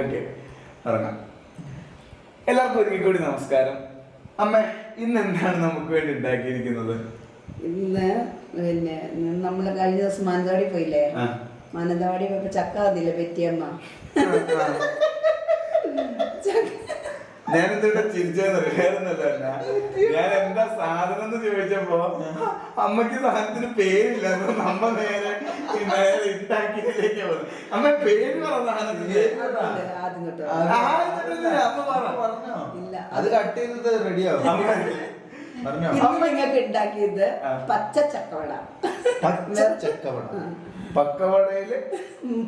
Okay. ഇറങ്ങാം. എല്ലാവർക്കും ഒരിക്കൽ കൂടി നമസ്കാരം. അമ്മ ഇന്ന് എന്താണ് നമുക്ക് വേണ്ടി ഉണ്ടാക്കിയിരിക്കുന്നത്? ഇന്ന് പിന്നെ നമ്മൾ കഴിഞ്ഞ ദിവസം മാനന്തവാടി പോയില്ലേ. മാനന്തവാടി പോയപ്പോ ചക്ക തന്നില്ലേ പെറ്റിയമ്മ? ഞാൻ എന്തുകൊണ്ട് ചിരിച്ചെന്നറിയാറുന്നല്ല ഞാൻ എന്താ സാധനം എന്ന് ചോദിച്ചപ്പോ അമ്മയ്ക്ക് സാധനത്തിന് പേരില്ല. നമ്മ നേരെ ഈ നേരെ ഉണ്ടാക്കിയതിലേക്ക് പോകുന്നു അമ്മ പേര് പറ സാധനത്തിന്. അമ്മ പറഞ്ഞോ? ഇല്ല. അത് കട്ട് ചെയ്തത് റെഡിയാവും. അമ്മ ഇന്ന് നിങ്ങൾക്ക് ഉണ്ടാക്കിയത്. പച്ച ചക്കവട പച്ച ചക്കവട പക്കവടയിൽ?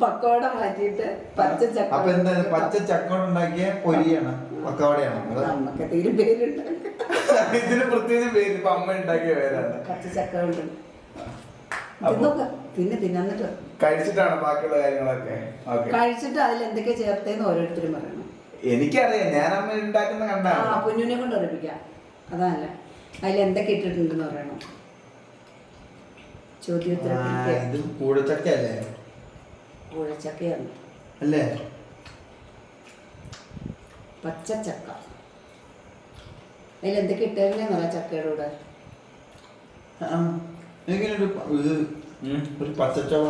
പക്കവട മാറ്റിയിട്ട് പച്ച ചക്ക അപ്പൊ എന്താ പച്ച ചക്കവട ഉണ്ടാക്കിയ പൊരിയാണ് പക്കവടയാണ് നമുക്ക് തീരെ പേരുണ്ട് ഇതിന് പ്രത്യേകിച്ച് പേര് ഇപ്പൊ അമ്മ ഉണ്ടാക്കിയ പേരാണ്. പച്ച ചക്ക കൊണ്ട് പിന്നെ തിന്നിട്ട് കഴിച്ചിട്ടാണ് ബാക്കിയുള്ള കാര്യങ്ങളൊക്കെ? കഴിച്ചിട്ട് അതിൽ എന്തൊക്കെ ചേർത്തേന്ന് ഓരോരുത്തരും പറയണം. എനിക്കറിയാം ഞാൻ അമ്മ ഉണ്ടാക്കുന്ന ആ കണ്ടാണ് കുഞ്ഞുനെ കൊണ്ട് ഉറപ്പിക്കാം അതല്ല അതിൽ എന്തൊക്കെ ഇട്ടിട്ടുണ്ടെന്ന് പറയണം. ഇത് കൂടച്ചക്ക അല്ലേ? അല്ലേ അതിൽ എന്തൊക്കെ ചക്കയുടെ കൂടെ? ഒരു പ- ഇത് ഒരു പച്ചച്ചവ?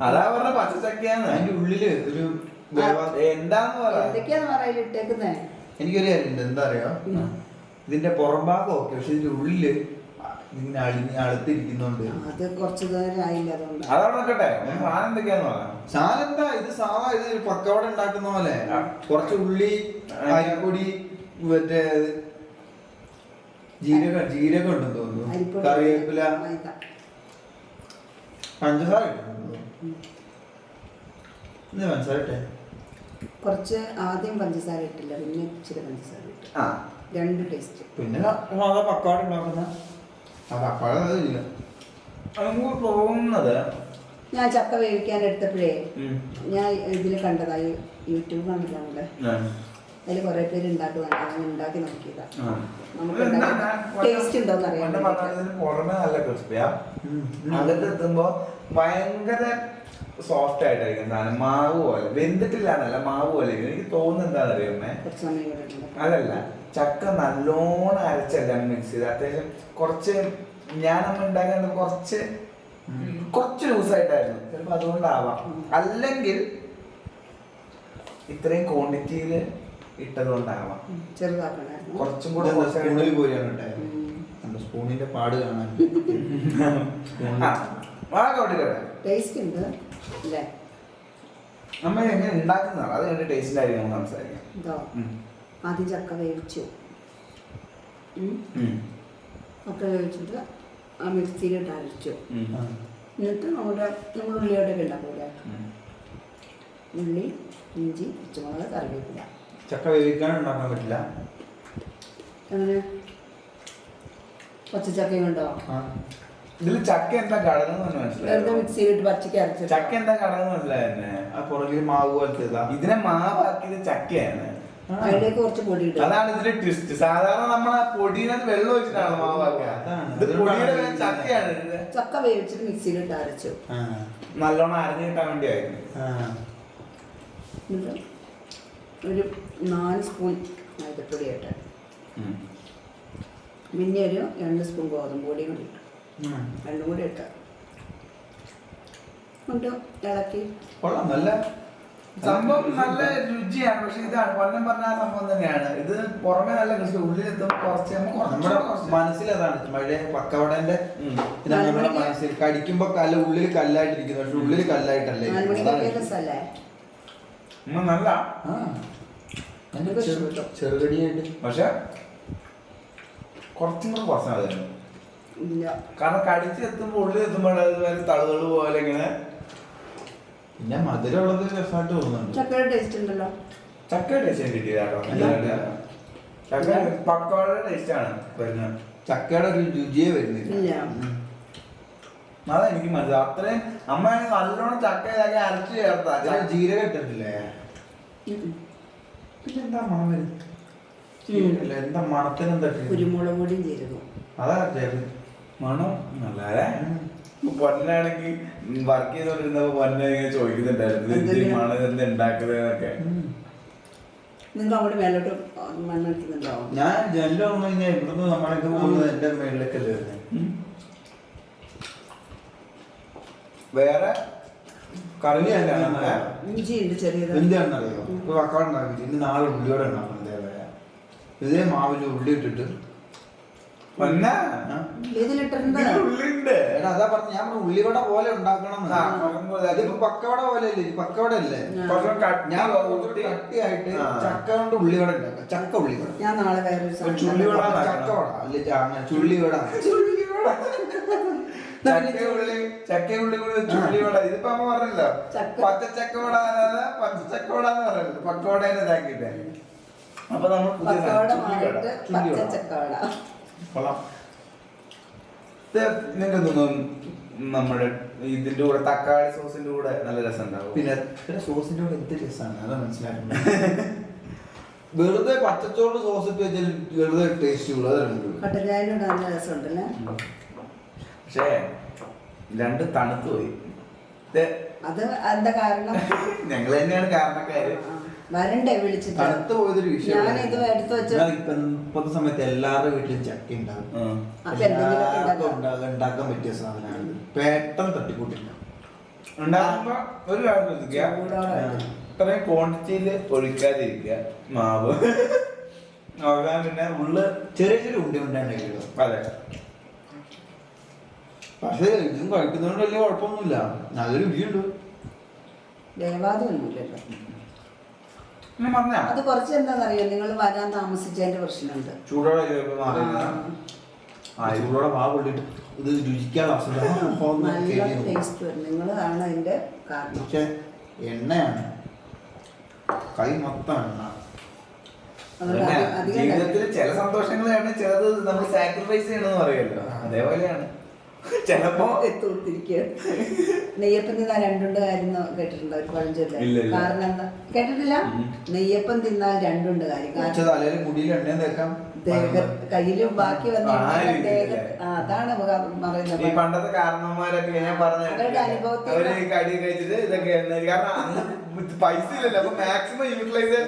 അതാ പറഞ്ഞ പച്ചച്ചക്കയാണ്. അതിന്റെ ഉള്ളിൽ ഒരു എന്താന്ന് പറയാ എനിക്കൊരു എന്താ അറിയോ. ഇതിന്റെ പുറം ഭാഗം ഓക്കെ പക്ഷെ ഇതിന്റെ ഉള്ളിൽ ഇങ്ങനെ അളിഞ്ഞ് അടുത്തിരിക്കുന്നുണ്ട്. അത് കുറച്ച് നേരം ആയില്ല അതുകൊണ്ട് അതവിടെ നിൽക്കട്ടെ സാധനം എന്തൊക്കെയാന്ന് പറ. സാധനം എന്താ ഇത് സാധാ ഇത് ഒരു പക്കവട ഉണ്ടാക്കുന്ന പോലെ. കുറച്ച് ഉള്ളി അരിപ്പൊടി മറ്റേ ജീരക ജീരകം ഉണ്ടെന്ന് തോന്നുന്നു. കറിവേപ്പില. പഞ്ചസാര? ഇന്ന് പഞ്ചസാര കുറച്ച് ആദ്യം പഞ്ചസാര ഇട്ടില്ല. പിന്നെ ഇച്ചിരി പഞ്ചസാര ഇട്ടു. ആ. രണ്ട് ടേസ്റ്റ് പിന്നെ പക്കവട ഉണ്ടാക്കുന്ന നമുക്ക് തോന്നുന്നത്. ഞാൻ ചക്ക വേവിക്കാൻ എടുത്തപ്പോഴേ ഞാൻ ഇതിൽ കണ്ടതായി യൂട്യൂബ് കണ്ടിട്ടുണ്ട്. അതിൽ കുറെ പേര് ഉണ്ടാക്കുന്നുണ്ട് ഉണ്ടാക്കി നോക്കിയതാ. നമുക്ക് ടേസ്റ്റ് ഉണ്ടോന്ന് പുറമെ നല്ല ക്രിസ്പിയാ. അകത്ത് എത്തുമ്പോ ഭയങ്കര സോഫ്റ്റ് ആയിട്ടായിരിക്കും സാധനം. മാവ് പോലെ. വെന്തിട്ടില്ല എന്നല്ല മാവ് പോലെ. എനിക്ക് തോന്നുന്നത് എന്താണെന്ന് അറിയാമേ. അതല്ല ചക്ക നല്ലോണം അരച്ചല്ല മിക്സ് ചെയ്ത്. അത്യാവശ്യം കുറച്ച് ഞാനമ്മ ഉണ്ടാക്കാൻ കുറച്ച് കുറച്ച് ലൂസായിട്ടായിരുന്നു. ചിലപ്പോൾ അതുകൊണ്ടാവാം. അല്ലെങ്കിൽ ഇത്രയും ക്വാണ്ടിറ്റിയിൽ ഇട്ടത് കൊണ്ടാവാം. കുറച്ചും കൂടെ സ്പൂണിൽ പോലെയാണ് ഇട്ടത് സ്പൂണിന്റെ പാട് കാണാൻ. നമ്മൾ എങ്ങനെ ഉണ്ടാക്കുന്നതാണ് അത് കഴിഞ്ഞ ടേസ്റ്റിന്റെ കാര്യം നമ്മൾ സംസാരിക്കാം. ആദ്യം ചക്ക വേവിച്ചു. ഒക്കെ വേവിച്ചിട്ട് ആ മിക്സിയിലിട്ട് അരച്ചു. എന്നിട്ട് നമ്മുടെ നമ്മൾ ഉള്ളിയോടെ ഉണ്ടാക്കൂലേ ഉം. ഉള്ളി ഇഞ്ചി പച്ചമുളക് കറിവേപ്പില. ചക്ക വേവിക്കാൻ ഉണ്ടാക്കാൻ പറ്റില്ല? അങ്ങനെ പച്ചച്ചക്കയും ഉണ്ടോ ആ. ഇതിൽ ചക്ക എന്താ ഘടകം മനസ്സിലായി? മിക്സിയിലിട്ട് പച്ചക്ക് അരച്ചു ചക്ക എന്താ ഘടകം മനസ്സിലായെന്നെ ആ പുറകിൽ മാവ് പോലത്തെ ഇതാ. ഇതിനെ മാവാക്കിയത് ചക്കയാണ്. ആ. അതിലേക്ക് കുറച്ച് പൊടി ഇടും അതാണ് ഇതിന്റെ ട്വിസ്റ്റ് സാധാരണ നമ്മൾ ആ പൊടിയിനകത്ത് വെള്ളം ഒഴിച്ചിട്ടാണ് മാവാക്കുക ഇത് പൊടിയുടെ ചക്കയാണ് ചക്ക വേവിച്ചിട്ട് മിക്സിയിലിട്ട് അരച്ചു. ആ. നല്ലോണം അരഞ്ഞു കിട്ടാൻ വേണ്ടിയായിരുന്നു. ഒരു നാല് സ്പൂൺ മൈദപ്പൊടി ഇട്ട്. പിന്നെ ഒരു രണ്ട് സ്പൂൺ ഗോതമ്പ് പൊടിയും കൂടി ഇട്ടു. രണ്ടും കൂടി ഇട്ട്. കൊണ്ട് ഇളക്കി. കൊള്ളാം. നല്ല സംഭവം നല്ല രുചിയാണ്. പക്ഷെ ഇതാണ് പൊന്നം പറഞ്ഞ ആ സംഭവം തന്നെയാണ്. ഇത് പുറമെ നല്ല കൃഷി ഉള്ളിലെത്തും കുറച്ച് നമ്മുടെ അതാണ് മഴ പക്കവടന്റെ. നമ്മുടെ മനസ്സിൽ കടിക്കുമ്പോ കല്ല് ഉള്ളിൽ കല്ലായിട്ടിരിക്കുന്നു. പക്ഷെ ഉള്ളിൽ കല്ലായിട്ടല്ലേ നല്ല. ചെറുകടിയായിട്ട്. പക്ഷെ കുറച്ചും കൂടെ പ്രശ്നം അതായിരുന്നു ഇല്ല. കാരണം കടിച്ചെത്തുമ്പോൾ ഉള്ളിൽ എത്തുമ്പോൾ അത് തളുതളു പോലെ ഇങ്ങനെ പിന്നെ മധുരമുള്ളത് രസമായിട്ട് തോന്നുന്നുണ്ട്. ചക്കയുടെ ടേസ്റ്റ് ഉണ്ടല്ലോ. ചക്ക ടേസ്റ്റ് കിട്ടിയതാട്ടോ. ചക്ക പക്കോടെ ടേസ്റ്റ് ആണ് വരുന്നത്. ചക്കയുടെ ഒരു രുചിയേ വരുന്നില്ല. അതാ എനിക്ക് മനസ്സിലായി അത്രയും അമ്മ നല്ലോണം ചക്ക ഇതാക്കി അരച്ച് ചേർത്താ. അതിൽ ജീരകം ഇട്ടിട്ടില്ലേ. പിന്നെ എന്താ മണം വരുന്നത് എന്താ മണത്തിനെന്താ? കുരുമുളക് പൊടിയും ചേരുന്നു അതാ ചേർത്ത് മണം നല്ലതേ പൊന്നാണെങ്കിൽ വർക്ക് ചെയ്തോണ്ടിരുന്നപ്പോ പൊന്നെ ഇങ്ങനെ ചോദിക്കുന്നുണ്ടായിരുന്നു ഇത് എന്തെങ്കിലും? ഉണ്ടാക്കുന്നത് എന്നൊക്കെ നിങ്ങൾ അങ്ങോട്ട് മേലോട്ട് മണ്ണെടുക്കുന്നുണ്ടോ ഞാൻ ജനൽ ഇവിടുന്ന് പോകുന്നത് എന്റെ വരുന്നത് വേറെ? കറി ചെറിയത്. എന്താണെന്നറിയോ ഇപ്പൊ പക്കാട് ഉണ്ടാക്കി ഇന്ന് നാളെ ഉള്ളിയോടെ ഉണ്ടാക്കണം ഇതേപോലെ. ഇതേ മാവിൽ ഉള്ളി ഇട്ടിട്ട് പൊന്ന ആ? ഇതിലിട്ടിട്ടുണ്ട് ഉള്ളിണ്ട് എടാ അതാ പറഞ്ഞു ഞാൻ ഉള്ളിവട പോലെ ഉണ്ടാക്കണം അതിപ്പോ പക്കവട പോലെ അല്ലേ? ഇത് പക്കവട അല്ലേ? ഞാൻ. കട്ടിയായിട്ട്. ചക്ക കൊണ്ട് ഉള്ളിവട ഉണ്ടാക്കാം. ചക്ക ഉള്ളിവട. ഞാൻ നാളെ ചുള്ളിവട. ചക്കവട അല്ലെ ചുള്ളിവട. ചക്കയുള്ളി കൂടി ചുള്ളിവട. ഇതിപ്പോ അമ്മ പറഞ്ഞല്ലോ ചക്ക. പച്ച ചക്കവട പച്ച ചക്കവട എന്ന് പറയല്ലോ പക്കവടേനെ ഇതാക്കിട്ടെ അപ്പൊ നമ്മൾ പുതിയ ചുള്ളിവട. കൊള്ളാം. നിങ്ങൾക്ക് തോന്നുന്നു നമ്മുടെ ഇതിന്റെ കൂടെ തക്കാളി സോസിന്റെ കൂടെ നല്ല രസം ഉണ്ടാവും പിന്നെ സോസിന്റെ കൂടെ എന്ത് രസമാണ്? അതാ മനസ്സിലാക്കുന്നത്. വെറുതെ പച്ചച്ചോറ് സോസ് ഇട്ട് വെച്ചാൽ വെറുതെ ടേസ്റ്റ് ഉള്ളൂ. നല്ല രസമുണ്ടല്ലേ? പക്ഷേ രണ്ട് തണുത്തു പോയി. അത് എന്താ കാരണം? ഞങ്ങൾ തന്നെയാണ് കാരണക്കാര്. വരണ്ടേ വിളിച്ചിട്ട്. തണുത്ത് പോയതൊരു വിഷയം ഞാൻ ഇത് എടുത്ത് വെച്ച് ഇപ്പൊ ഇപ്പോഴത്തെ സമയത്ത് എല്ലാവരുടെ വീട്ടിലും ചക്ക ഉണ്ടാകും ഉം. അപ്പൊ എന്തെങ്കിലുമൊക്കെ എല്ലാവർക്കും ഉണ്ടാക്കാം. ഉണ്ടാക്കാൻ ഉണ്ടാക്കാൻ പറ്റിയ സാധനമാണ് പെട്ടെന്ന് തട്ടിക്കൂട്ടില്ല. ഒരു കാര്യം ശ്രദ്ധിക്കുക. ചൂടോടെ ആ. വേണം. ഇത്രയും ക്വാണ്ടിറ്റിയിൽ ഒഴിക്കാതിരിക്കുക. മാവ്. നോക്കാൻ പിന്നെ ഉള്ള് ചെറിയ ചെറിയ ഉണ്ടി ഉണ്ടായിരുന്നു അതെ. പക്ഷേ ഇതും കഴിക്കുന്നതുകൊണ്ട് വലിയ കുഴപ്പമൊന്നുമില്ല. നല്ലൊരു രുചിയുണ്ട് പറഞ്ഞ അത് കുറച്ച് എന്താണെന്നറിയോ നിങ്ങൾ വരാൻ താമസിച്ചതിന്റെ പ്രശ്നമുണ്ട്. ചൂടോടെ വാ ഇത് രുചിക്കാനുള്ള അസുഖം നല്ല ടേസ്റ്റ് വരും. നിങ്ങളാണ് അതിന്റെ കാരണം. പക്ഷേ എണ്ണയാണ്. കൈ മൊത്തം എണ്ണ. ജീവിതത്തിൽ ചില സന്തോഷങ്ങളാണ് ചിലത് നമ്മൾ സാക്രിഫൈസ് ചെയ്യണമെന്ന് പറയുമല്ലോ. അതേപോലെയാണ്. ചിലപ്പോ നെയ്യപ്പം തിന്നാൽ രണ്ടുണ്ട് കാര്യം കേട്ടിട്ടുണ്ടോ? ഒരു പഴഞ്ചൊല്ല. കാരണം എന്താ? കേട്ടിട്ടില്ല? നെയ്യപ്പം തിന്നാൽ രണ്ടുണ്ട് കാര്യം. കയ്യിലും ബാക്കി വന്ന. അതാണ് പറയുന്നത്. പണ്ടത്തെ കാരണന്മാരൊക്കെ ഞാൻ പറഞ്ഞ അവർ കടി കഴിച്ചിട്ട് ഇതൊക്കെ കാരണം പൈസ ഇല്ലല്ലോ. അപ്പൊ മാക്സിമം യൂട്ടിലൈസ്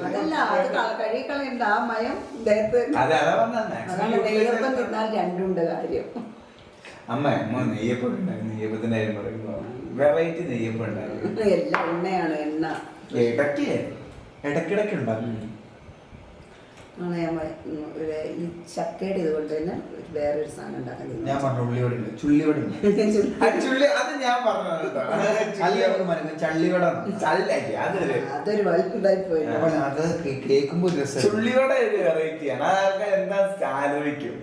അതല്ല അത് കള- കഴുകി കളയണ്ട ആ മയം നെയ്യപ്പം തിന്നാൽ രണ്ടുണ്ട് കാര്യം. അമ്മ അമ്മ നെയ്യപ്പം ഉണ്ടാക്കി. നെയ്യപ്പത്തിന്റെ കാര്യം പറയുമ്പോ വെറൈറ്റി നെയ്യപ്പം ഉണ്ടാക്കി. എല്ലാം എണ്ണയാണ് എണ്ണ. ഇടയ്ക്ക് ഇടയ്ക്കിടയ്ക്ക് ഉണ്ടാക്കും. ഈ ചക്കയുടെ ഇതുകൊണ്ട് തന്നെ വേറൊരു സാധനം ഉണ്ടാക്കാൻ ഞാൻ പറഞ്ഞു ഉള്ളിവട ചുള്ളിവട അത് ഞാൻ മനസ്സിലായി ചള്ളിവട അതൊരു വലുതായി പോയി. അത് കേ- കേൾക്കുമ്പോ ഒരു രസം. ചുള്ളിയുടെ ഒരു വെറൈറ്റിയാണ് അതൊക്കെ എന്താ ആലോചിക്കും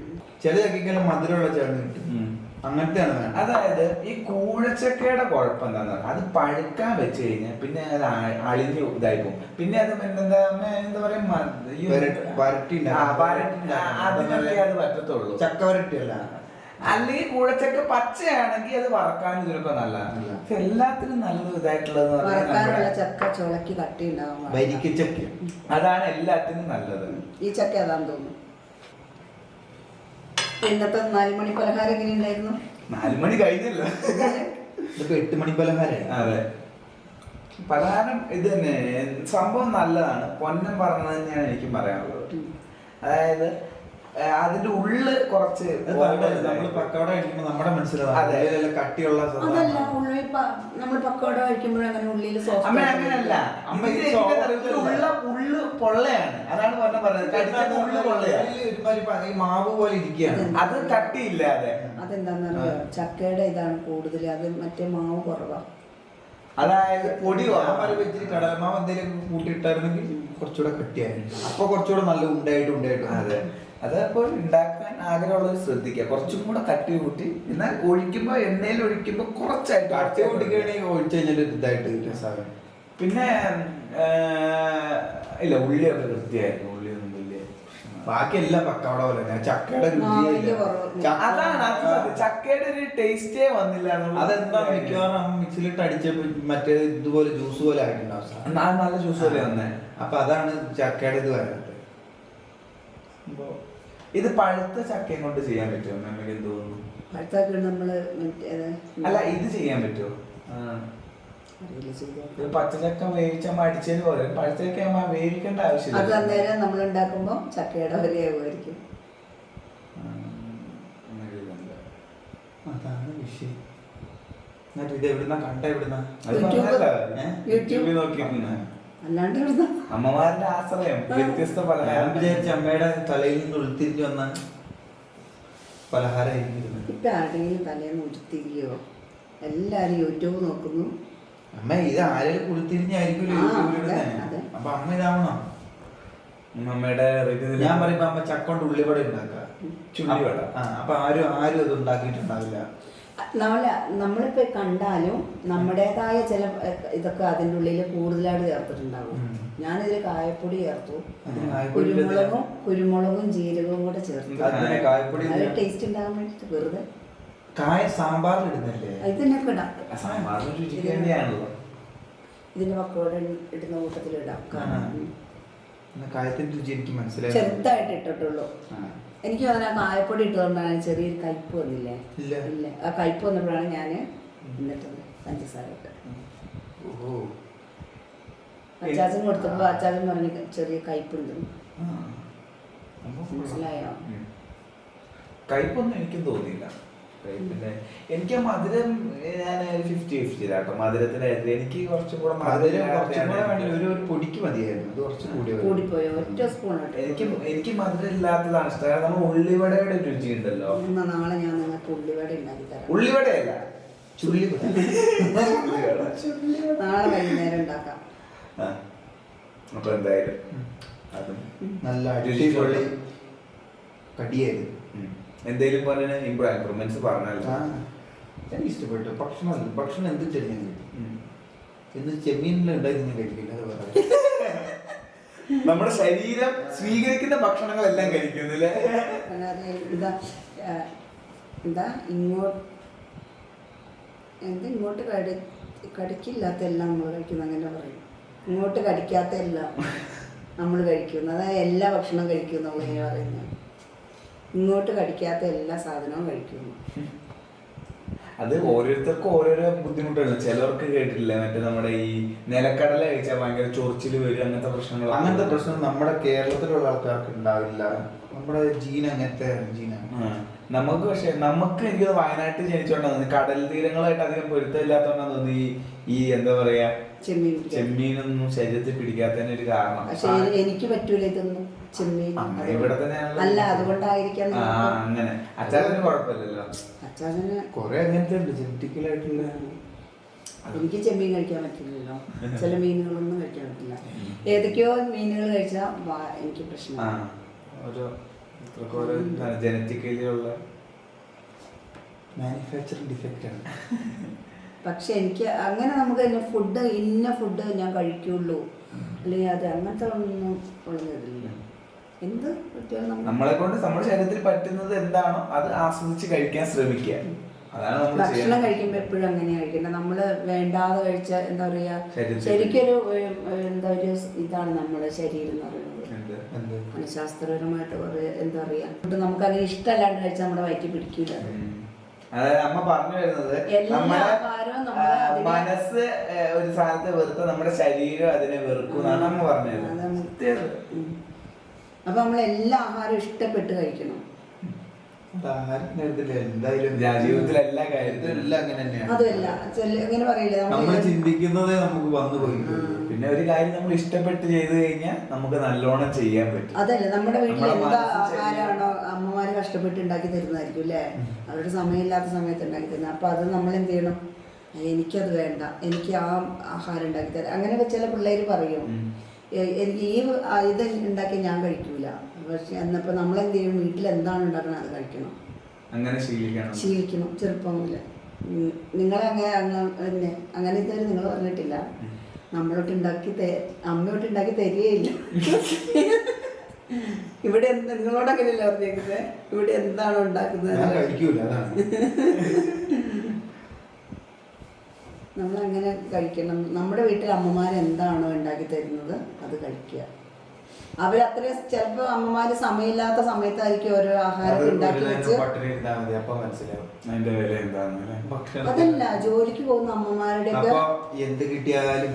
ചില ചക്കിങ്ങനെ മധുരമുള്ള ചേർന്ന് കിട്ടും. അങ്ങനത്തെയാണ് വേണ്ടത് അതായത് ഈ കൂഴച്ചക്കയുടെ കുഴപ്പം എന്താന്ന് പറഞ്ഞാൽ അത് പഴുക്കാൻ വെച്ച് കഴിഞ്ഞാൽ പിന്നെ അത് ആ- അളിഞ്ഞ് ഇതായി പോകും. പിന്നെ അത് എന്താ എന്താ പറയാ മ- ഈ വരട്ടി- വരട്ടി ആ, ഉണ്ടാക്കും. വരട്ടി ആ, അതിനൊക്കെ അത് പറ്റത്തുള്ളൂ. ചക്ക വരട്ടിയല്ല. അല്ലെങ്കിൽ കൂഴച്ചക്ക പച്ചയാണെങ്കിൽ അത് വറക്കാനും ഇതിനൊക്കെ നല്ലതാണ്. നല്ലതാ. പക്ഷെ എല്ലാത്തിനും നല്ലത് ഇതായിട്ടുള്ളത് വറക്കാനുള്ള ചക്ക ചുളക്കി കട്ടി ഉണ്ടാവാൻ. വരിക്കച്ചക്ക. അതാണ് എല്ലാത്തിനും നല്ലത്. ഈ ചക്ക അതാന്ന് തോന്നുന്നു. ഇന്നത്തെ നാല് മണി പലഹാരം എങ്ങനെ ഉണ്ടായിരുന്നു നാല് മണി കഴിഞ്ഞല്ലോ. ഇതിപ്പോ എട്ട് മണി പലഹാരം അതെ. പലഹാരം ഇത് തന്നെ. സംഭവം നല്ലതാണ്. പൊന്നം പറഞ്ഞത് തന്നെയാണ് എനിക്കും പറയാനുള്ളത്. അതായത് അതിന്റെ ഉള്ള് കുറച്ച് നമ്മൾ നമ്മുടെ മനസ്സിലാവും അതെ. കട്ടിയുള്ള അതല്ല സാധനം. ഉള്ളിൽ നമ്മൾ പക്കോട അങ്ങനെ ഉള്ളിൽ അമ്മ അങ്ങനെയല്ല. അമ്മ. ഉള്ള ഉള്ള് പൊള്ളയാണ്. അതാണ് പറഞ്ഞത്. ഉള്ള് പൊള്ളയാണ്. ഒരുമാതിരി മാവ് പോലെ ഇരിക്കുകയാണ്. അതെ. അത് കട്ടിയില്ലാതെ. അതെന്താണെന്നറിയോ ചക്കയുടെ ഇതാണ് കൂടുതൽ അത് മറ്റേ മാവ് കുറവാ. അതായത് പൊടി കടമാവ് കടലമാവ് എന്തെങ്കിലും കൂട്ടിയിട്ടായിരുന്നെങ്കിൽ കുറച്ചുകൂടെ കട്ടിയായിരുന്നു. അപ്പൊ കുറച്ചുകൂടെ നല്ല ഉണ്ടായിട്ട് ഉണ്ടായിട്ട് അതെ. അതപ്പോൾ ഉണ്ടാക്കാൻ ആഗ്രഹമുള്ളവർ ശ്രദ്ധിക്കുക. കുറച്ചും കൂടെ കട്ടി കൂട്ടി എന്നാൽ ഒഴിക്കുമ്പോ എണ്ണയിൽ ഒഴിക്കുമ്പോ കുറച്ചായിട്ട് കട്ടി ഒഴിച്ചു കഴിഞ്ഞാൽ ഇതായിട്ട് സാധനം. പിന്നെ ഇല്ല ഉള്ളിയൊക്കെ വൃത്തിയായിരുന്നു. ഉള്ളിയൊന്നും വലിയ ബാക്കി എല്ലാം പക്കവട പോലെ തന്നെ. ചക്കയുടെ രുചിയില്ല അതാണ്. ചക്കയുടെ ഒരു ടേസ്റ്റേ വന്നില്ല അതെന്താ മിക്കവാറും മിക്സിലിട്ട് അടിച്ച മറ്റേ ഇതുപോലെ ജ്യൂസ് പോലെ ആയിട്ടുണ്ടാവും നല്ല ജ്യൂസ് പോലെ വന്നേ. അപ്പൊ അതാണ് ചക്കയുടെ ഇത് വരാത്തത് ഇത് പഴുത്ത ചക്കയും കൊണ്ട് ചെയ്യാൻ പറ്റുമോ? നമുക്ക് എന്ത് തോന്നുന്നു? അടുത്തൊക്കെ നമ്മൾ മറ്റേ അല്ല ഇത് ചെയ്യാൻ പറ്റുമോ? പച്ചചക്ക നോക്കാം. വേവിച്ച മടിച്ചതിന് പോലെ ആകുമ്പോ വേവിക്കേണ്ട അത് ആവശ്യമില്ല അന്നേരം നമ്മൾ ഉണ്ടാക്കുമ്പോൾ ചക്കയുടെ അങ്ങനെ അതാണ് വിഷയം. എന്നിട്ട് ഇത് എവിടുന്ന? കണ്ട എവിടുന്ന? യൂട്യൂബിൽ നോക്കിയിരുന്നു അല്ലാണ്ട് ഇവിടുന്ന് അമ്മമാരുടെ ആശ്രയം. വ്യത്യസ്ത ഞാൻ പലഹാരം വിചാരിച്ച അമ്മയുടെ തലയിൽ നിന്ന് ഉൾത്തിരിഞ്ഞു വന്ന പലഹാരമായിരിക്കും ഇരുന്നത്. ഇപ്പം ആരുടെയും തലേന്ന് ഉരുത്തിരിയോ? എല്ലാവരും യൂട്യൂബ് നോക്കുന്നു. അമ്മ ഇത് ആരെങ്കിലും. അപ്പൊ അമ്മ ഇതാവണോ? അമ്മയുടെ ഇതിൽ ഞാൻ പറയുമ്പോ അമ്മ ചക്കൊണ്ട് ഉള്ളിവട ഉണ്ടാക്കുക. ചുള്ളിവട. ആ അപ്പൊ ആരും ആരും അത് ഉണ്ടാക്കിയിട്ടുണ്ടാവില്ല. നമ്മളെ നമ്മളിപ്പോൾ കണ്ടാലും നമ്മുടേതായ ചില ഇതൊക്കെ അതിന്റെ ഉള്ളിൽ കൂടുതലായിട്ട് ചേർത്തിട്ടുണ്ടാവും. ഞാനിതിൽ കായപ്പൊടി ചേർത്തു. കുരുമുളകും കുരുമുളകും ജീരകവും കൂടെ ചേർത്തു. നല്ല ടേസ്റ്റ് ഉണ്ടാകാൻ വേണ്ടിയിട്ട് വെറുതെ. കായ സാമ്പാറിൽ ഇടുന്നല്ലേ ഇതിനൊക്കെ ഇടാം. ഇതിന്റെ പക്കോട ഇടുന്ന കൂട്ടത്തിൽ ഇടാം. കായത്തിന്റെ രുചി എനിക്ക് മനസ്സിലായി. ചെറുതായിട്ട് ഇട്ടിട്ടുള്ളൂ. എനിക്ക് തോന്നുന്നു ആ കായപ്പൊടി ഇട്ടുകൊണ്ടാണ് ചെറിയൊരു കയ്പ് വന്നില്ലേ? ഇല്ല. ഇല്ല. ആ കയ്പ് വന്നപ്പോഴാണ് ഞാൻ എന്നിട്ടത് പഞ്ചസാര അച്ചാച്ചൻ കൊടുത്തപ്പോൾ അച്ചാച്ചൻ പറഞ്ഞ് ചെറിയ കയ്പുണ്ട് മനസ്സിലായോ? കയ്പൊന്നും എനിക്കും തോന്നിയില്ല. പിന്നെ എനിക്ക് ആ മധുരം ഞാൻ ഫിഫ്റ്റി ഫിഫ്റ്റി കേട്ടോ. മധുരത്തിലായിരുന്നു. എനിക്ക് കുറച്ചും കൂടെ മധുരം കുറച്ചും കൂടെ വേണ്ടി. ഒരു പൊടിക്ക് മതിയായിരുന്നു. അത് കുറച്ച് കൂടി ഒറ്റ സ്പൂൺ എനിക്ക് എനിക്ക് മധുരം ഇല്ലാത്തതാണ് ഇഷ്ടം. കാരണം നമ്മൾ ഉള്ളിവടയുടെ രുചി ഉണ്ടല്ലോ. എന്നാ നാളെ ഞാൻ നിങ്ങൾക്ക് ഉള്ളിവട ഉണ്ടാക്കി തരാം. ഉള്ളിവടയല്ല ചുള്ളി ഉള്ളിവട. നാളെ വൈകുന്നേരം ഉണ്ടാക്കാം. അപ്പൊ എന്തായാലും അതും നല്ല അടിപൊളി കടിയായിരുന്നു. എന്തേലും പറഞ്ഞ ഇമ്പ്രൂവ്മെന്റ്സ് പറഞ്ഞല്ലോ എനിക്ക് ഇഷ്ടപ്പെട്ടു. ഭക്ഷണം ഭക്ഷണം എന്ത് ചെറിയ ഉം. ഇന്ന് ചെമ്മീനിലുണ്ടായി നിങ്ങൾ കഴിക്കില്ല അത് പറയാം നമ്മുടെ ശരീരം സ്വീകരിക്കുന്ന ഭക്ഷണങ്ങളെല്ലാം കഴിക്കുന്നില്ലേ? അല്ലേ എന്താ ഇങ്ങോട്ട് എന്താ ഇങ്ങോട്ട് കടി കടിക്കില്ലാത്ത എല്ലാം നമ്മൾ കഴിക്കുന്നു അങ്ങനെ പറയും ഇങ്ങോട്ട് കടിക്കാത്ത എല്ലാം നമ്മൾ കഴിക്കുന്നു. അതായത് എല്ലാ ഭക്ഷണവും കഴിക്കും എന്നുള്ളതിനെ പറയുന്നത്. ഇങ്ങോട്ട് കടിക്കാത്ത എല്ലാ സാധനവും കഴിക്കുന്നു. അത് ഓരോരുത്തർക്കും ഓരോരോ ബുദ്ധിമുട്ടാണ് ചിലർക്ക് കേട്ടിട്ടില്ല? മറ്റേ നമ്മുടെ ഈ നിലക്കടല കഴിച്ചാൽ ഭയങ്കര ചൊറിച്ചിൽ വരും അങ്ങനത്തെ പ്രശ്നങ്ങൾ അങ്ങനത്തെ പ്രശ്നം നമ്മുടെ കേരളത്തിലുള്ള ആൾക്കാർക്ക് ഉണ്ടാവില്ല. നമ്മുടെ ജീൻ അങ്ങനത്തെ ജീന നമുക്ക് പക്ഷെ നമുക്ക് എനിക്ക് വയനാട്ടിൽ ജനിച്ചോണ്ടാ തോന്നി കടൽ തീരങ്ങളായിട്ട് അധികം പൊരുത്തമില്ലാത്തോണ്ടാ തോന്നി ഈ- ഈ എന്താ പറയാ. ചെമ്മീനൊന്നും ശരീരത്തിൽ പിടിക്കാത്തതിന് ഒരു കാരണം എനിക്ക് പറ്റൂല ഇതൊന്നും. അതുകൊണ്ട്- ഇവിടെ തന്നെയാണല്ലോ. അല്ല അതുകൊണ്ടായിരിക്കാം ആ അങ്ങനെ. അച്ചാറിന് കുഴപ്പമില്ലല്ലോ? അച്ചാച്ചന് കുറെ അങ്ങനത്തെ ഉണ്ട് ജനറ്റിക്കലായിട്ടുള്ള എനിക്ക് ചെമ്മീൻ കഴിക്കാൻ പറ്റില്ലല്ലോ. ചില മീനുകളൊന്നും കഴിക്കാൻ പറ്റില്ല. ഏതൊക്കെയോ മീനുകൾ കഴിച്ചാൽ എനിക്ക് പ്രശ്നമാണ്. ഓരോ ഇത്രയ്ക്ക് ഓരോ ജനറ്റിക്കലി ഉള്ള മാനുഫാക്ചറിങ് ഡിഫക്റ്റ് ആണ് പക്ഷെ എനിക്ക് അങ്ങനെ നമുക്ക് തന്നെ ഫുഡ് ഇന്ന ഫുഡ് ഞാൻ കഴിക്കുള്ളൂ. അല്ലെങ്കിൽ അത് അങ്ങനത്തെ ഒന്നും ഉള്ളതില്ല എന്ത് നമ്മളെ കൊണ്ട് നമ്മുടെ ശരീരത്തിൽ പറ്റുന്നത് എന്താണോ അത് ആസ്വദിച്ച് കഴിക്കാൻ ശ്രമിക്കുക. ഭക്ഷണം കഴിക്കുമ്പോ കഴിക്കുമ്പോൾ എപ്പോഴും അങ്ങനെ കഴിക്കണ്ട നമ്മൾ വേണ്ടാതെ കഴിച്ച എന്താ പറയാ ശരിക്കൊരു എന്താ ഒരു ഇതാണ് നമ്മുടെ ശരീരം എന്ന് പറയുന്നത്. മനഃശാസ്ത്രപരമായിട്ട് എന്താ പറയാ നമുക്ക് അങ്ങനെ ഇഷ്ടമല്ലാണ്ട് കഴിച്ചാൽ നമ്മുടെ വയറ്റി പിടിക്കില്ല. അതായത് അമ്മ പറഞ്ഞു വരുന്നത് നമ്മുടെ മനസ്സ് ഒരു സാധനത്തെ വെറുത്ത നമ്മുടെ ശരീരം അതിനെ വെറുക്കും എന്നാണ് അമ്മ പറഞ്ഞത് അത് നമ്മ- സത്യം. ഉം. അപ്പൊ നമ്മൾ എല്ലാ ആഹാരവും ഇഷ്ടപ്പെട്ട് കഴിക്കണം. ജീവിതത്തിൽ എല്ലാ കാര്യത്തിലും എല്ലാം അങ്ങനെ തന്നെയാണ് ചെല- പറയില്ലേ നമ്മൾ ചിന്തിക്കുന്നതേ നമുക്ക് വന്നു പോയി പിന്നെ ഒരു കാര്യം നമ്മൾ ഇഷ്ടപ്പെട്ട് ചെയ്തു കഴിഞ്ഞാൽ നമുക്ക് നല്ലോണം ചെയ്യാൻ പറ്റും. അതല്ല നമ്മുടെ വീട്ടിൽ എന്താ ആഹാരമാണോ അമ്മമാര് കഷ്ടപ്പെട്ട് ഉണ്ടാക്കി തരുന്നതായിരിക്കും അല്ലേ? അവരുടെ സമയമില്ലാത്ത സമയത്ത് ഉണ്ടാക്കി തരുന്നത്. അപ്പൊ അത് നമ്മൾ എന്ത് ചെയ്യണം എനിക്കത് വേണ്ട. എനിക്ക് ആ ആഹാരം ഉണ്ടാക്കി തരാം. അങ്ങനെ ചില പിള്ളേര് പറയും. ഈ ഇത് ഉണ്ടാക്കി ഞാൻ കഴിക്കൂല. പക്ഷെ എന്നപ്പോൾ നമ്മൾ എന്ത് ചെയ്യും വീട്ടിൽ എന്താണ് ഉണ്ടാക്കണത് അത് കഴിക്കണം. അങ്ങനെ ശീലിക്കണം. ശീലിക്കണം ചെറുപ്പം മുതലേ നിങ്ങൾ നിങ്ങളെ അങ്ങനെ അങ്ങ അങ്ങനെ ഇതുവരെ നിങ്ങൾ പറഞ്ഞിട്ടില്ല. നമ്മളോട്ട് ഉണ്ടാക്കി തെ- അമ്മയോട്ട് ഉണ്ടാക്കി തരികയില്ല. ഇവിടെ എന്ത് നിങ്ങളോട് അങ്ങനെയല്ല പറഞ്ഞേക്കുന്നത് ഇവിടെ എന്താണ് ഉണ്ടാക്കുന്നത്? അങ്ങനെ കഴിക്കണം. നമ്മുടെ വീട്ടിൽ അമ്മമാർ എന്താണോ ഉണ്ടാക്കി തരുന്നത് അത് കഴിക്കുക. അവരത്രയും ചിലപ്പോ അമ്മമാര് സമയമില്ലാത്ത സമയത്തായിരിക്കും ഓരോ ആഹാരം ഉണ്ടാക്കി വെച്ച് അതല്ല ജോലിക്ക് പോകുന്ന അമ്മമാരുടെ എന്ത് കിട്ടിയാലും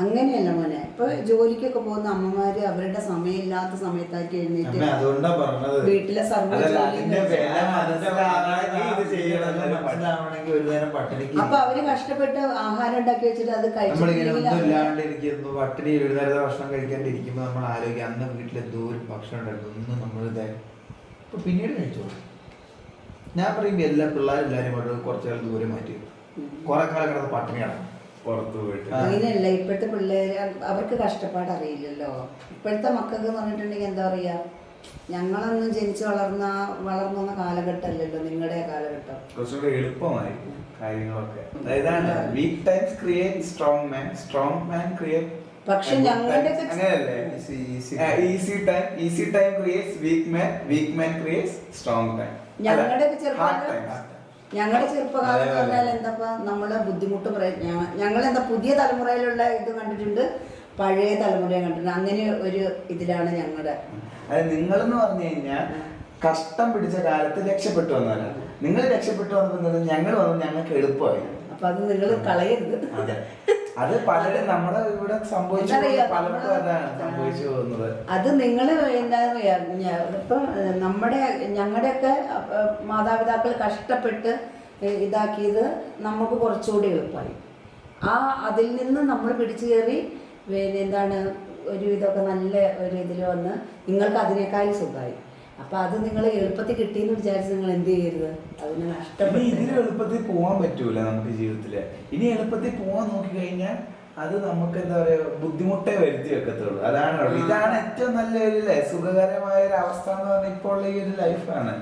അങ്ങനെയല്ല മോനെ. ഇപ്പൊ ജോലിക്കൊക്കെ പോകുന്ന അമ്മമാര് അവരുടെ സമയമില്ലാത്ത സമയത്താക്കി അമ്മ എഴുന്നേറ്റ് വീട്ടിലെ അപ്പൊ അവർ കഷ്ടപ്പെട്ട് ആഹാരം ഉണ്ടാക്കി വെച്ചിട്ട് അത് കഴിച്ചിട്ടില്ലെങ്കിൽ ഇല്ലാണ്ടിരിക്കുന്നു. പട്ടിണി ഒരു നേരത്തെ ഭക്ഷണം കഴിക്കാണ്ടിരിക്കുമ്പോ നമ്മൾ ആലോചിക്കുക. അന്ന് വീട്ടിൽ എന്തോ ഒരു ഭക്ഷണം ഉണ്ടായിരുന്നു. ഒന്നും നമ്മളിത് ഇപ്പൊ പിന്നീട് കഴിച്ചോളൂ ഞാൻ പറയുമ്പോ എല്ലാ പിള്ളേരെല്ലാരും കൊണ്ട് കുറച്ചു കാലം ദൂരെ മാറ്റി. കുറെ കാലം കിടന്ന് പട്ടിണിയാണ് കിടന്നു. പുറത്തു പോയിട്ട്. അങ്ങനെയല്ല ഇപ്പോഴത്തെ പിള്ളേര് അവർക്ക് കഷ്ടപ്പാട് അറിയില്ലല്ലോ. ഇപ്പോഴത്തെ മക്കൾക്ക് പറഞ്ഞിട്ടുണ്ടെങ്കിൽ എന്താ പറയാ? ഞങ്ങളൊന്നും ജനിച്ചു വളർന്ന വളർന്നു വന്ന കാലഘട്ടമല്ലല്ലോ നിങ്ങളുടെ കാലഘട്ടം. കുറച്ചുകൂടെ എളുപ്പമായി കാര്യങ്ങളൊക്കെ. അതായതാണ് weak times create strong man strong man create പക്ഷെ ഞങ്ങളുടെ. Easy time easy time creates weak man weak man creates strong time ഞങ്ങളുടെയൊക്കെ ചെറുപ്പകാലം ഞങ്ങളുടെ ചെറുപ്പകാലം എന്ന് പറഞ്ഞാൽ എന്താ നമ്മളെ ബുദ്ധിമുട്ട് ഞങ്ങൾ എന്താ പുതിയ തലമുറയിലുള്ള ഇത് കണ്ടിട്ടുണ്ട്? പഴയ തലമുറയെ കണ്ടിട്ടുണ്ട്. അങ്ങനെ ഒരു ഇതിലാണ് ഞങ്ങളുടെ. അത് നിങ്ങളെന്ന് പറഞ്ഞു കഴിഞ്ഞാൽ കഷ്ടം പിടിച്ച കാലത്ത് രക്ഷപ്പെട്ടു വന്നവരാണ് നിങ്ങൾ രക്ഷപ്പെട്ടു വന്നത് ഞങ്ങൾ വന്നു ഞങ്ങൾക്ക് എളുപ്പമായി. അപ്പൊ അത് നിങ്ങൾ കളയരുത്. അതെ. അത് പലരും നമ്മുടെ ഇവിടെ സംഭവിച്ചു എന്താ പറയാ, പലർക്കും അതാണ് സംഭവിച്ചു പോകുന്നത്. അത് നിങ്ങൾ എന്താ ഇപ്പൊ ഇപ്പം നമ്മുടെ ഞങ്ങളുടെയൊക്കെ മാതാപിതാക്കൾ കഷ്ടപ്പെട്ട് ഇതാക്കിയത് നമുക്ക് കുറച്ചുകൂടി എളുപ്പമായി. ആ അതിൽ നിന്ന് നമ്മൾ പിടിച്ചു കയറി എന്താണ് ഒരു ഇതൊക്കെ നല്ല ഒരു ഇതിൽ വന്ന് നിങ്ങൾക്ക് അതിനേക്കാളും സുഖമായി. അപ്പം അത് നിങ്ങൾ എളുപ്പത്തിൽ കിട്ടിയെന്ന് വിചാരിച്ച് നിങ്ങൾ എന്ത് ചെയ്യരുത്? അതിനെ നഷ്ടപ്പെട്ടു. ഇതിന് എളുപ്പത്തിൽ പോകാൻ പറ്റൂല നമുക്ക് ജീവിതത്തിൽ. ഇനി എളുപ്പത്തിൽ പോകാൻ നോക്കി കഴിഞ്ഞാൽ അത് നമുക്ക് എന്താ പറയാ ബുദ്ധിമുട്ടേ വരുത്തി വെക്കത്തുള്ളൂ. അതാണ് ഇതാണ് ഏറ്റവും നല്ല ഒരു സുഖകരമായ ഒരു അവസ്ഥ എന്ന് പറഞ്ഞാൽ ഇപ്പോൾ ഉള്ള ഈ ഒരു ലൈഫാണ്.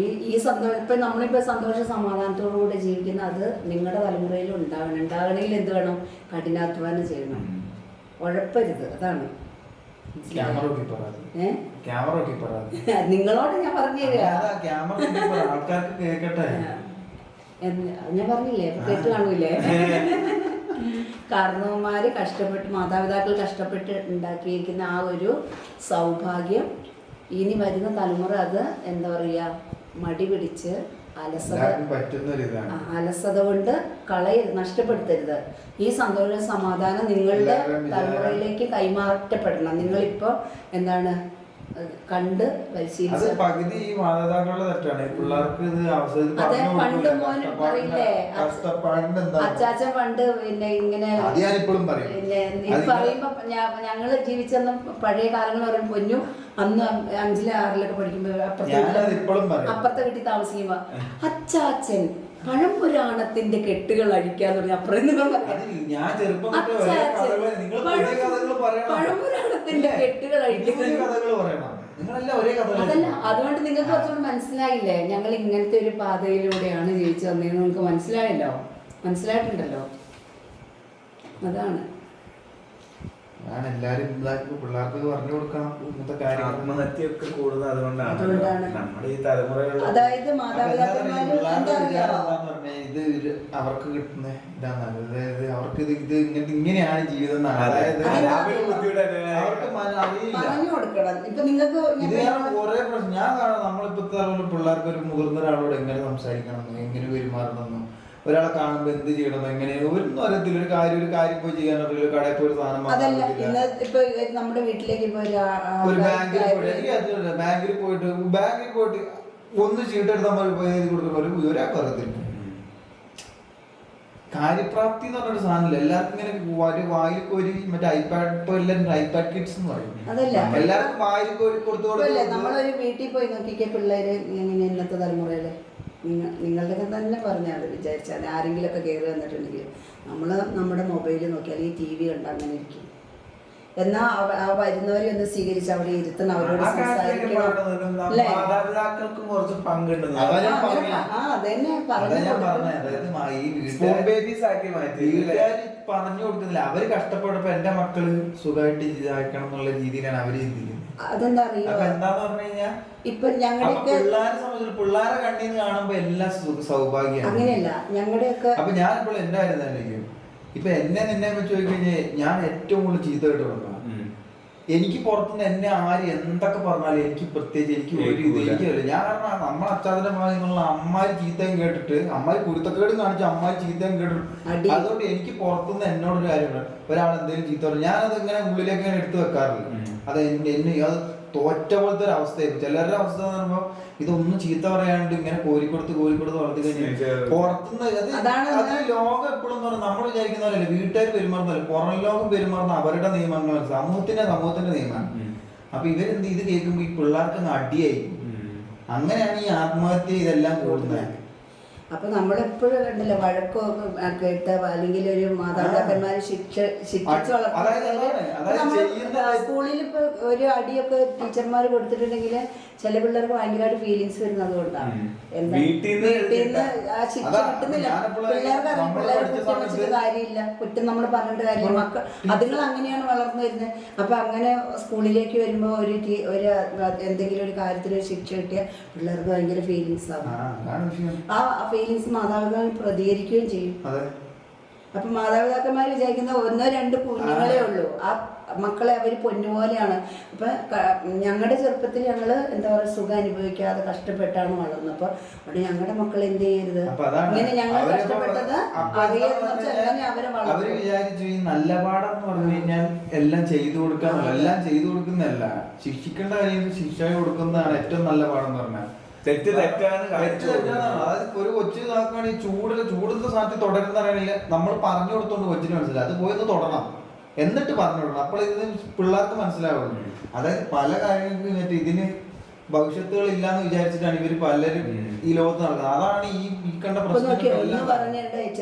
ഈ ഈ സന്തോഷം ഇപ്പൊ നമ്മളിപ്പോ സന്തോഷ സമാധാനത്തോടു കൂടി ജീവിക്കുന്ന അത് നിങ്ങളുടെ തലമുറയിൽ ഉണ്ടാവണം ഉണ്ടാകണമെങ്കിൽ എന്ത് വേണം? കഠിനാധ്വാനം ചെയ്യണം. ഉഴപ്പരുത്. അതാണ്. ക്യാമറ കീപ്പർ ക്യാമറ കീപ്പർ നിങ്ങളോട് ഞാൻ പറഞ്ഞു തരിക ക്യാമറ കീപ്പർ ആൾക്കാർക്ക് കേൾക്കട്ടെ ഞാൻ പറഞ്ഞില്ലേ? കേട്ട് കാണൂലേ കാരണവന്മാര് കഷ്ടപ്പെട്ട് മാതാപിതാക്കൾ കഷ്ടപ്പെട്ട് ഉണ്ടാക്കിയിരിക്കുന്ന ആ ഒരു സൗഭാഗ്യം ഇനി വരുന്ന തലമുറ അത് എന്താ പറയുക മടി പിടിച്ച് അലസത. കൊണ്ട് കളയരുത് നഷ്ടപ്പെടുത്തരുത്. ഈ സന്തോഷ സമാധാനം നിങ്ങളുടെ തലമുറയിലേക്ക് കൈമാറ്റപ്പെടണം. നിങ്ങളിപ്പോ എന്താണ് കണ്ട് പരിശീലിച്ച് പകുതി ഈ മാതാപിതാക്കളുടെ തെറ്റാണ് പിള്ളേർക്ക് ഇത് അവസരം പണ്ട് മോൻ പറയില്ലേ? അച്ചാച്ച പണ്ട് പിന്നെ ഇങ്ങനെ ഞാനിപ്പോഴും പറയും. പിന്നെ പറയുമ്പോ ഞങ്ങൾ ജീവിച്ചെന്ന പഴയ കാലങ്ങൾ പറയും പൊന്നു അന്ന് അഞ്ചിലും ആറിലൊക്കെ പഠിക്കുമ്പോ അപ്പുറത്തെ. അപ്പുറത്തെ വീട്ടിൽ താമസിക്കുമ്പോ അച്ചാച്ചൻ പഴംപുരാണത്തിന്റെ കെട്ടുകൾ അഴിക്കാന്ന് പറഞ്ഞ അപ്പുറം നിങ്ങൾ അത് പറയും ഞാൻ ചെറുപ്പം തൊട്ട് നിങ്ങൾ പുതിയ കഥകൾ പറയണം. പഴംപുരാണത്തിന്റെ കെട്ടുകൾ അതല്ല അതുകൊണ്ട് നിങ്ങൾക്ക് കുറച്ചുകൂടി മനസ്സിലായില്ലേ? ഞങ്ങൾ ഇങ്ങനത്തെ ഒരു പാതയിലൂടെയാണ് ജീവിച്ചു വന്നതെന്ന് നിങ്ങൾക്ക് മനസ്സിലായല്ലോ? മനസ്സിലായിട്ടുണ്ടല്ലോ? അതാണ്. എല്ലാരും പിള്ളേർക്ക് പറഞ്ഞു കൊടുക്കണം. ഇങ്ങനത്തെ കാര്യങ്ങൾ. ആത്മഹത്യയൊക്കെ കൂടുതൽ അതുകൊണ്ടാണ്. അതുകൊണ്ടാണ്. നമ്മുടെ ഈ അതായത് മാതാപിതാക്കന്മാരും ഇത് അവർക്ക് കിട്ടുന്ന ഇതാണ് അതായത് അവർക്ക് ഇത് ഇത് ഇങ്ങനെ ഇങ്ങനെയാണ് ജീവിതം എന്നാണ് അതായത് അതെ. അവർക്ക് മന- അറിയില്ല. പറഞ്ഞു കൊടുക്കണം. ഇപ്പൊ നിങ്ങൾക്ക് ഇത് കുറെ പ്രശ്നം ഞാൻ കാണാം. നമ്മളിപ്പോ പിള്ളേർക്ക് ഒരു മുതിർന്ന ഒരാളോട് എങ്ങനെ സംസാരിക്കണം? എങ്ങനെ പെരുമാറണമെന്നും. ഒരാളെ കാണുമ്പോൾ എന്ത് ചെയ്യണം എങ്ങനെ ഒന്നും അറിയത്തില്ല ഒരു കാര്യം ഒരു കാര്യം പോയി ചെയ്യാൻ അറിയില്ല കടയിൽ പോയി ഒരു സാധനം വാങ്ങാൻ അതല്ല. അറിയില്ല. ഇന്ന് ഇപ്പൊ നമ്മുടെ വീട്ടിലേക്ക് ഇപ്പൊ ഒരു ആ- ആ- ഒരു ബാങ്കിൽ പോയിട്ട് എനിക്ക് ബാങ്കിൽ പോയിട്ട് ബാങ്കിൽ പോയിട്ട് ഒന്ന് ചീട്ടെടുത്താൽ മതി. പോയി എഴുതി കൊടുക്കുന്ന ഒരു ഒരാൾക്ക് അറിയത്തില്ല. കാര്യപ്രാപ്തി എന്ന് പറഞ്ഞൊരു സാധനമില്ല. എല്ലാവർക്കും ഇങ്ങനെ വായിൽ കോരി മറ്റേ ഐപാഡ് ഇപ്പൊ എല്ലാവരും ഐപാഡ് കിഡ്സ് എന്ന് പറയും. അതല്ല. എല്ലാവർക്കും വായിൽ കോരി കൊടുത്തു നമ്മളൊരു വീട്ടിൽ പോയി നോക്കിക്കേ പിള്ളേര് ഇങ്ങനെ ഇന്നത്തെ തലമുറയിൽ. നിങ്ങൾ നിങ്ങളുടെ തന്നെ പറഞ്ഞാൽ വിചാരിച്ചാൽ ആരെങ്കിലുമൊക്കെ കയറി വന്നിട്ടുണ്ടെങ്കിൽ. നമ്മൾ നമ്മുടെ മൊബൈൽ നോക്കി അല്ലെങ്കിൽ ടി വി കണ്ട് അങ്ങനെ ഇരിക്കും. എന്നാ വരുന്നവരെ ഒന്ന് സ്വീകരിച്ച് അവിടെ ഇരുത്തണം അവരോട്? മാതാപിതാക്കൾക്കും കുറച്ച് പങ്കുണ്ട് പറഞ്ഞു കൊടുക്കുന്നില്ല. അവർ കഷ്ടപ്പെട്ടപ്പോ എന്റെ മക്കൾ സുഖമായിട്ട് ഇതാക്കണം എന്നുള്ള രീതിയിലാണ് അവർ ചിന്തിക്കുന്നത്. അതെന്താ അറിയോ? എന്താന്ന് പറഞ്ഞു കഴിഞ്ഞാൽ ഇപ്പൊ ഞങ്ങളുടെയൊക്കെ പിള്ളേരെ സംബന്ധിച്ച് പിള്ളേരെ കണ്ണീന്ന് കാണുമ്പോ എല്ലാം സൗഭാഗ്യമാണ്. അങ്ങനെയല്ല. ഞങ്ങളുടെയൊക്കെ അപ്പൊ ഞാൻ ഇപ്പോൾ എന്റെ കാര്യം തന്നെ ഇപ്പൊ എന്നെ നിന്നെ വെച്ച് ചോദിക്കഴിഞ്ഞാൽ ഞാൻ ഏറ്റവും കൂടുതൽ ചീത്ത പറഞ്ഞു എനിക്ക് പുറത്തുനിന്ന് എന്നെ ആര് എന്തൊക്കെ പറഞ്ഞാലും എനിക്ക് പ്രത്യേകിച്ച് എനിക്ക് ഒരു ഇത്. എനിക്കല്ല ഞാൻ കാരണം നമ്മളെ അച്ചാതിന്റെ ഭാഗങ്ങളുള്ള അമ്മായി ചീത്തയും കേട്ടിട്ട് അമ്മായി കുരുത്തക്കേടും കാണിച്ച് അമ്മായി ചീത്തയും കേട്ടിട്ട്. അതുകൊണ്ട് എനിക്ക് പുറത്തുനിന്ന് എന്നോടൊരു കാര്യമുണ്ട് ഒരാൾ എന്തെങ്കിലും ചീത്ത പറഞ്ഞു ഞാനത് ഇങ്ങനെ ഉള്ളിലേക്ക് ഇങ്ങനെ എടുത്തു വെക്കാറില്ല. അത് എന്നെ അത് തോറ്റ പോലത്തെ ഒരു അവസ്ഥയായിരുന്നു. ചിലരുടെ അവസ്ഥ എന്ന് പറയുമ്പോൾ ഇതൊന്നും ചീത്ത പറയാണ്ട് ഇങ്ങനെ കോരിക്കൊടുത്ത് കോരിക്കൊടുത്ത് വളർത്തി കഴിഞ്ഞാൽ. പുറത്തുനിന്ന് അത് അതാണ് ലോകം എപ്പോഴും പറഞ്ഞു നമ്മൾ വിചാരിക്കുന്ന പോലെയല്ല. വീട്ടുകാർ പെരുമാറുന്നതല്ല. പുറം ലോകം പെരുമാറുന്ന അവരുടെ നിയമങ്ങൾ സമൂഹത്തിന്റെ സമൂഹത്തിന്റെ നിയമമാണ്. അപ്പൊ ഇവരെന്ത് ഇത് കേൾക്കുമ്പോ ഈ പിള്ളേർക്ക് അടിയായി. അങ്ങനെയാണ് ഈ ആത്മഹത്യ ഇതെല്ലാം കൂടുന്നത് അപ്പൊ നമ്മളെപ്പോഴും കണ്ടില്ല വഴക്കൊക്കെ കേട്ട അല്ലെങ്കിൽ ഒരു മാതാപിതാക്കന്മാരെ ശിക്ഷ ശിക്ഷിച്ച് വളർത്തുന്നത് സ്കൂളിൽ ഇപ്പൊ ഒരു അടിയൊക്കെ ടീച്ചർമാർ കൊടുത്തിട്ടുണ്ടെങ്കിൽ ചില പിള്ളേർക്ക് ഭയങ്കരമായിട്ട് ഫീലിങ്സ് വരുന്നത് കൊണ്ടാണ്. എന്താ? വീട്ടിൽ നിന്ന് ആ ശിക്ഷ അതാ, കിട്ടുന്നില്ല. ഞാനെപ്പോഴും പിള്ളേർക്ക് അറിയാം. പിള്ളേരെ കുറ്റം വെച്ചിട്ട് കാര്യമില്ല. കുറ്റം നമ്മൾ പറഞ്ഞിട്ട് കാര്യമില്ല. മക്കൾ അതുങ്ങൾ അങ്ങനെയാണ് വളർന്നു വരുന്നത്. അപ്പൊ അങ്ങനെ സ്കൂളിലേക്ക് വരുമ്പോൾ ഒരു ഒരു എന്തെങ്കിലും ഒരു കാര്യത്തിൽ ഒരു ശിക്ഷ കിട്ടിയാൽ പിള്ളേർക്ക് ഭയങ്കര ഫീലിങ്സ് ആവും. ആ ഫീലിങ്സ് മാതാപിതാക്കൾ പ്രതികരിക്കുകയും ചെയ്യും. അപ്പൊ മാതാപിതാക്കന്മാർ വിചാരിക്കുന്ന ഒന്നോ രണ്ടോ കുഞ്ഞുങ്ങളെ ഉള്ളൂ. ആ മക്കളെ അവർ പൊന്നുപോലെയാണ്. അപ്പൊ ഞങ്ങളുടെ ചെറുപ്പത്തിൽ ഞങ്ങൾ എന്താ പറയുക സുഖം അനുഭവിക്കാതെ കഷ്ടപ്പെട്ടാണ് വളർന്നത്. അപ്പൊ അവിടെ ഞങ്ങളുടെ മക്കൾ എന്ത് ചെയ്യരുത്? അങ്ങനെ ഇങ്ങനെ ഞങ്ങൾ കഷ്ടപ്പെട്ടത് അവരെ വിചാരിച്ചു ഈ നല്ല പാഠം എന്ന് പറഞ്ഞു കഴിഞ്ഞാൽ എല്ലാം ചെയ്തു കൊടുക്കാം എല്ലാം ചെയ്തു കൊടുക്കുന്നല്ല ശിക്ഷിക്കേണ്ട കാര്യം ശിക്ഷ കൊടുക്കുന്നതാണ് ഏറ്റവും നല്ല പാഠം എന്ന് പറഞ്ഞാൽ തെറ്റ് തെറ്റാണ് തെറ്റ്. അതായത് ഒരു കൊച്ചു നോക്കുകയാണെങ്കിൽ ചൂടിൽ ചൂടുന്ന സാധനത്തിൽ തുടരുന്ന അറിയണില്ല നമ്മൾ പറഞ്ഞു കൊടുത്തോണ്ട് കൊച്ചിന് മനസ്സിലായി. അത് പോയത് തുടരണം എന്നിട്ട് പറഞ്ഞോളൂ അപ്പോൾ ഇത് പിള്ളേർക്ക് മനസ്സിലാവുള്ളൂ. അതായത് പല കാര്യങ്ങൾക്ക് മറ്റേ ഇതിന് ഭവിഷ്യത്തുകൾ ഇല്ലാന്ന് വിചാരിച്ചിട്ടാണ് ഇവർ പലരും ഈ ലോകത്ത് നടക്കുന്നത്. അതാണ് ഈ കണ്ട പ്രശ്നം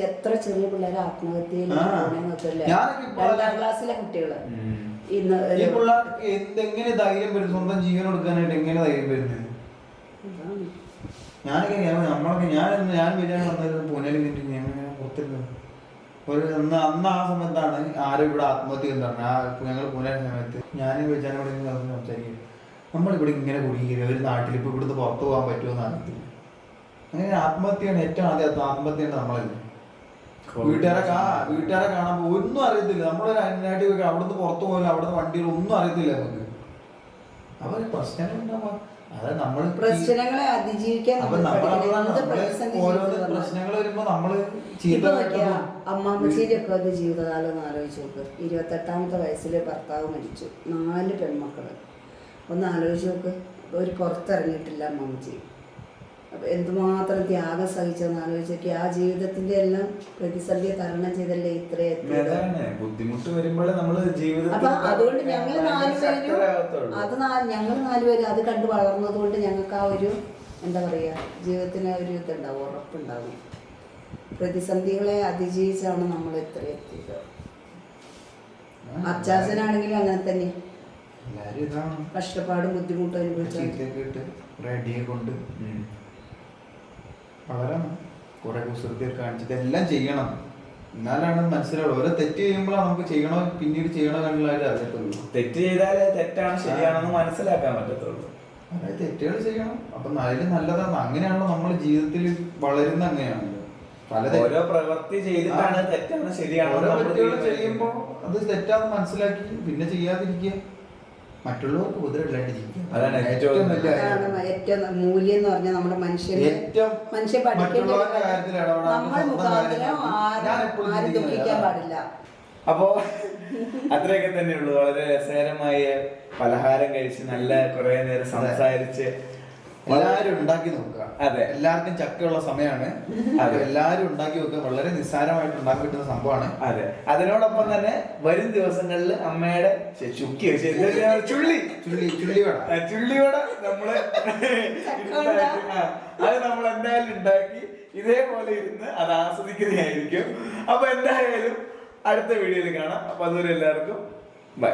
എത്ര ചെറിയ പിള്ളേർ ആത്മഹത്യയിൽ ആ. നോക്കല്ലേ രണ്ടാം ക്ലാസ്സിലെ കുട്ടികൾ. ഉം. ഇന്ന് ഈ പിള്ളേർക്ക് എന്തെങ്ങനെ ധൈര്യം വരും? സ്വന്തം ജീവൻ കൊടുക്കാനായിട്ട് എങ്ങനെ ധൈര്യം വരുന്നത് ഞാനൊക്കെ ഞാൻ- നമ്മളൊക്കെ ഞാൻ ഞാൻ വരാൻ വന്നത് പൂനെ നിന്നിട്ട് ഞാൻ ഇങ്ങനെ പുറത്തിരുന്നു ഒരു അന്ന് അന്ന് ആ സമയത്താണ് ആരും ഇവിടെ ആത്മഹത്യ എന്ന് ആ ഞങ്ങൾ പൂനെ സമയത്ത് ഞാൻ വിചാരം ഇവിടെ നിന്ന് സംസാരിക്കും. നമ്മളിവിടെ ഇങ്ങനെ കുടുങ്ങിയിരിക്കുക ഒരു നാട്ടിൽ ഇപ്പൊ ഇവിടുന്ന് പുറത്തു പോകാൻ പറ്റുമോ എന്ന് അറിയത്തില്ല. അങ്ങനെ ആത്മഹത്യയാണ് ഏറ്റവും ആദ്യം ആത്മഹത്യയാണ് നമ്മളല്ലേ വീട്ടുകാരെ കാ വീട്ടുകാരെ കാണുമ്പോൾ ഒന്നും അറിയത്തില്ല. നമ്മളൊരു അതിനായിട്ട് പോയി അവിടുന്ന് പുറത്തു പോകില്ല അവിടുന്ന് വണ്ടികൾ ഒന്നും അറിയത്തില്ല നമുക്ക്. അപ്പൊ പ്രശ്നങ്ങൾ ഉണ്ടാവാം അതായത് നമ്മൾ പ്രശ്നങ്ങളെ അതിജീവിക്കാൻ അപ്പൊ. പ്രശ്നങ്ങൾ വരുമ്പോ നമ്മൾ ഒക്കെ അത് ജീവിതകാലം ഒന്ന് ആലോചിച്ച് നോക്ക്. ഇരുപത്തെട്ടാമത്തെ വയസ്സിൽ ഭർത്താവ് മരിച്ചു. നാല് പെൺമക്കൾ. ഒന്ന് ആലോചിച്ച് നോക്ക്. ഒരു പുറത്തിറങ്ങിയിട്ടില്ല അമ്മാമ്മച്ചി. എന്തുമാത്രം ത്യാഗം സഹിച്ചെന്ന് ആലോചിച്ചൊക്കെ ആ ജീവിതത്തിന്റെ എല്ലാം പ്രതിസന്ധിയെ തരണം ചെയ്തല്ലേ ഇത്രയും ബുദ്ധിമുട്ട് വരുമ്പോഴേ നമ്മൾ ജീവിതം അപ്പൊ അതുകൊണ്ട് ഞങ്ങൾ നാലുപേരും. അത് ഞങ്ങൾ നാലുപേരും അത് കണ്ട് വളർന്നത് കൊണ്ട് ഞങ്ങൾക്ക് ആ ഒരു എന്താ പറയാ ജീവിതത്തിന് ഒരു ഇതുണ്ടാവും ഉറപ്പുണ്ടാവും. പ്രതിസന്ധികളെ അതിജീവിച്ചാണ് നമ്മൾ ഇത്ര എത്തിയത്. അച്ചാച്ചനാണെങ്കിലും അങ്ങനെ തന്നെ. കഷ്ടപ്പാടും ബുദ്ധിമുട്ടും അനുഭവിച്ചു കൊണ്ട്. വളരണം കുറെ കുസൃതി കാണിച്ചിട്ട് എല്ലാം ചെയ്യണം. എന്നാലാണ് മനസ്സിലാവുള്ളൂ. ഓരോ തെറ്റ് ചെയ്യുമ്പോഴാണ് നമുക്ക് ചെയ്യണോ പിന്നീട് ചെയ്യണോ കണ്ടുള്ള അറിയത്തുള്ളൂ. തെറ്റ് ചെയ്താലേ തെറ്റാണ് ശരിയാണെന്ന് മനസ്സിലാക്കാൻ പറ്റത്തുള്ളൂ. അതായത് തെറ്റുകൾ ചെയ്യണം. അപ്പൊ അതിൽ നല്ലതാണ്. അങ്ങനെയാണല്ലോ നമ്മൾ ജീവിതത്തിൽ വളരുന്ന അങ്ങനെയാണ്. പല ഓരോ പ്രവൃത്തി ചെയ്തിട്ടാണ്. തെറ്റാണ് ശരിയാണെന്ന് ഓരോ നമ്മൾ തെറ്റുകൾ തീരുമാനിക്കുന്നത്. ചെയ്യുമ്പോ അത് തെറ്റാന്ന് മനസ്സിലാക്കി പിന്നെ ചെയ്യാതിരിക്കുക. മറ്റുള്ളവർക്ക് ഉപദ്രവമില്ലാണ്ട് ജീവിക്കും അതാണ് ഏറ്റവും വലിയ ഏറ്റവും മൂല്യം എന്ന് പറഞ്ഞാൽ നമ്മുടെ മനുഷ്യന് ഏറ്റവും പഠിക്കേണ്ട ദുഃഖിക്കാൻ പാടില്ല. അപ്പോ അത്രയൊക്കെ തന്നെയുള്ളൂ. വളരെ രസകരമായ പലഹാരം കഴിച്ച് നല്ല കുറെ നേരം സംസാരിച്ച് എല്ലാരും ഉണ്ടാക്കി നോക്കുക. അതെ. എല്ലാവർക്കും ചക്കയുള്ള സമയമാണ്. അതെ. എല്ലാരും ഉണ്ടാക്കി നോക്കുക. വളരെ നിസ്സാരമായിട്ട് ഉണ്ടാക്കി കിട്ടുന്ന സംഭവമാണ്. അതെ. അതിനോടൊപ്പം തന്നെ വരും ദിവസങ്ങളിൽ അമ്മയുടെ ചുക്കി? ചുള്ളി. ചുള്ളി ചുള്ളിവട ചുള്ളിവട നമ്മൾ അത് നമ്മൾ എന്തായാലും ഉണ്ടാക്കി ഇതേപോലെ ഇരുന്ന് അത് ആസ്വദിക്കുന്നതായിരിക്കും. അപ്പൊ എന്തായാലും അടുത്ത വീഡിയോയിൽ കാണാം. അപ്പൊ അതുവരെ എല്ലാവർക്കും ബൈ.